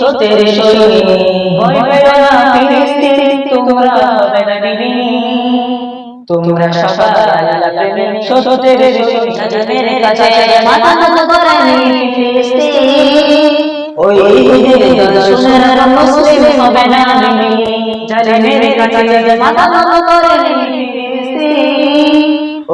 সত্যের সৈনিক ভয় পেও না ফিলিস্তিন, তোমরা হবে না তোমরা সবাই আল্লাহ প্রেমী, সত্যের সৈনিক জালিমের কাছে মাথা নত করেনি ফিলিস্তিন। ওই ইহুদিদের দর্শনের মুসলিম হবে না বিলীন। জালিমের কাছে মাথা নত করেনি ফিলিস্তিন।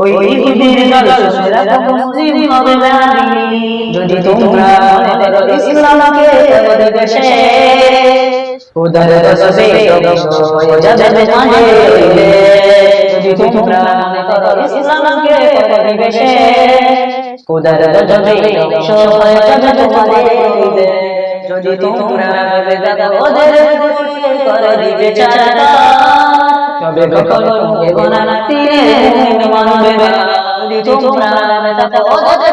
ওই ইহুদির দর্শনের মুসলিম হবে না বিলীন। যদি তোমরা ইসলামকে দেশে উদার ধ্বংস যাবে যদি তোমরা ইসলামকে দেশে উদার ধ্বংস যাবে যদি তোমরা ভেবে ওদের করে দিবে চাচা তবে কখনো এগো না মুমিন মানবে না যদি তোমরা ভেবে ওদের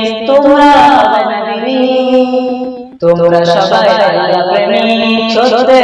তোমরা সবাই প্রেমী সত্যের